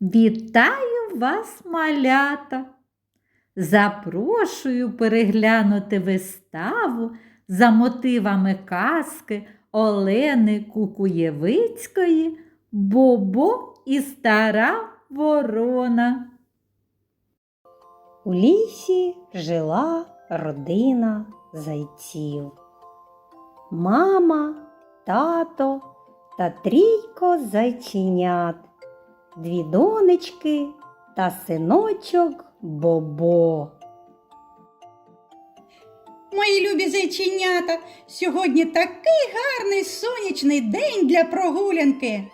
Вітаю вас, малята! Запрошую переглянути виставу за мотивами казки Олени Кукуєвицької Бобо і стара ворона. У лісі жила родина зайців. Мама, тато та трійко зайченят, дві донечки та синочок Бобо. Мої любі зайченята, сьогодні такий гарний сонячний день для прогулянки.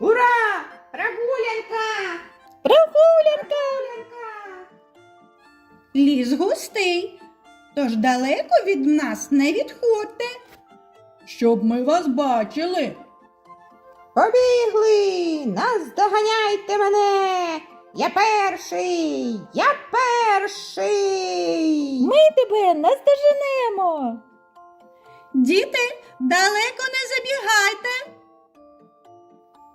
Ура! Прогулянка! Прогулянка! Ліс густий, тож далеко від нас не відходьте. Щоб ми вас бачили. Побігли, наздоганяйте мене. Я перший, я перший. Ми тебе наздоженемо. Діти, далеко не забігайте.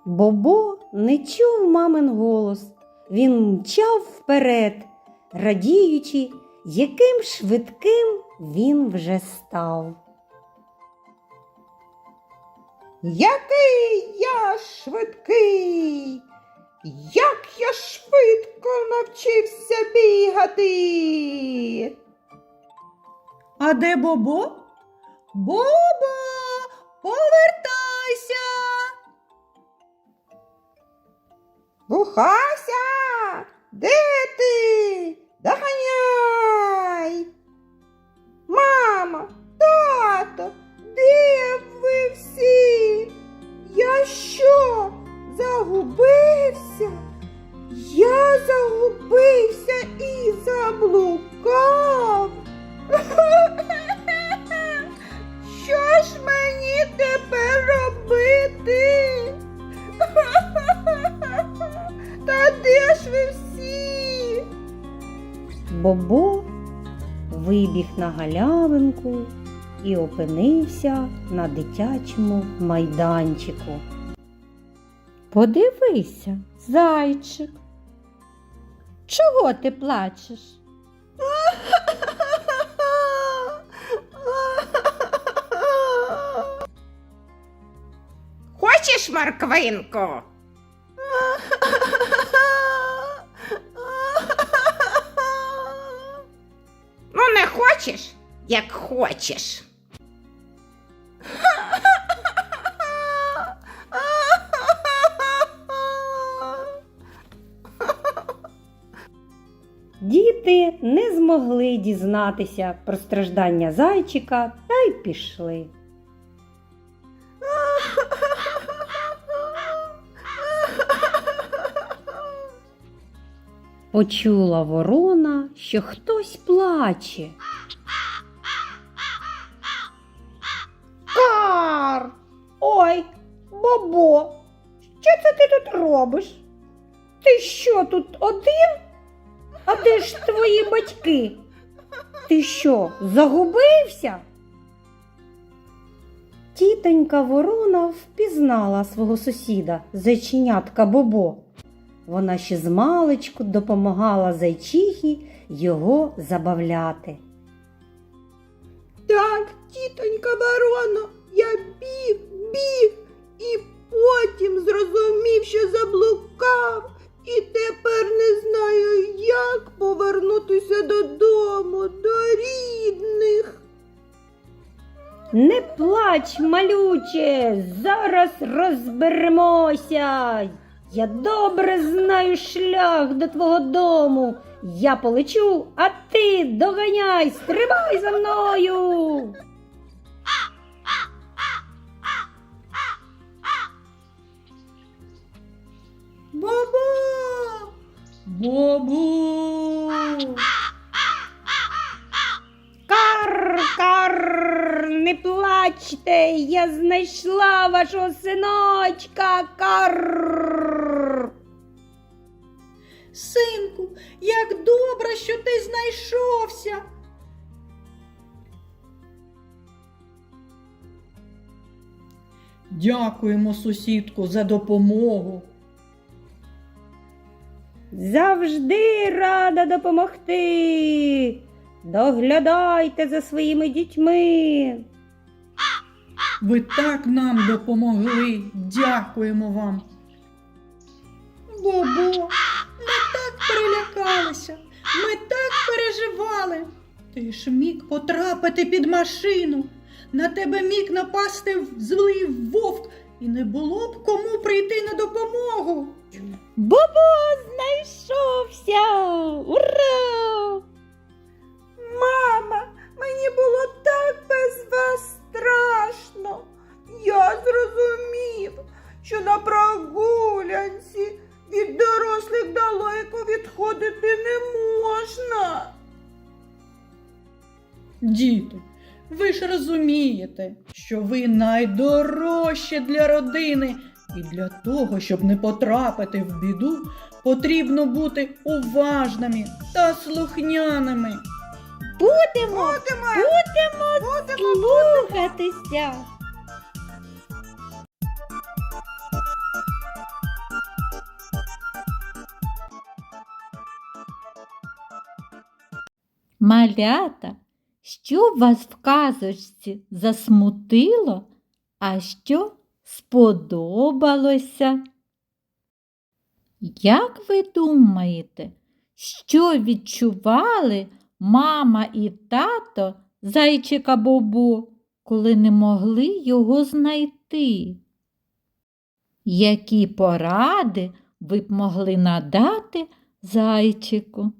Бобо не чув мамин голос. Він мчав вперед, радіючи, яким швидким він вже став. Який я швидкий. Як я швидко навчився бігати. А де Бобо? Бобо, повертайся. Бухася, Бобо вибіг на галявинку і опинився на дитячому майданчику. Подивися, зайчик. Чого ти плачеш? Хочеш морквинку? Хочеш, як хочеш. Діти не змогли дізнатися про страждання зайчика та й пішли. Почула ворона, що хтось плаче. Бобо, що це ти тут робиш? Ти що тут один? А де ж твої батьки? Ти що, загубився? Тітонька ворона впізнала свого сусіда, зайченятка Бобо. Вона ще змалечку допомагала зайчихі його забавляти. Так, тітонька бароно, я біг, біг і потім зрозумів, що заблукав, і тепер не знаю, як повернутися додому, до рідних. Не плач, малюче, зараз розберемося. Я добре знаю шлях до твого дому. Я полечу, а ти доганяй, стрибай за мною. Бобо! Кар, кар, не плачте, я знайшла вашого синочка. Кар. Синку, як добре, що ти знайшовся. Дякуємо, сусідку, за допомогу. Завжди рада допомогти. Доглядайте за своїми дітьми. Ви так нам допомогли. Дякуємо вам. Бобо, ми так перелякалися, ми так переживали. Ти ж міг потрапити під машину. На тебе міг напасти злий вовк, і не було б кому прийти на допомогу. Бобо знайшовся! Ура! Мама, мені було так без вас страшно. Я зрозумів, що на прогулянці від дорослих далеко відходити не можна. Діти, ви ж розумієте, що ви найдорожчі для родини, і для того, щоб не потрапити в біду, потрібно бути уважними та слухняними. Будемо, Будемо, будемо слухатися. Малята, що вас в казочці засмутило, а що сподобалося? Як ви думаєте, що відчували мама і тато зайчика Бобо, коли не могли його знайти? Які поради ви б могли надати зайчику?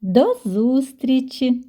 До зустрічі!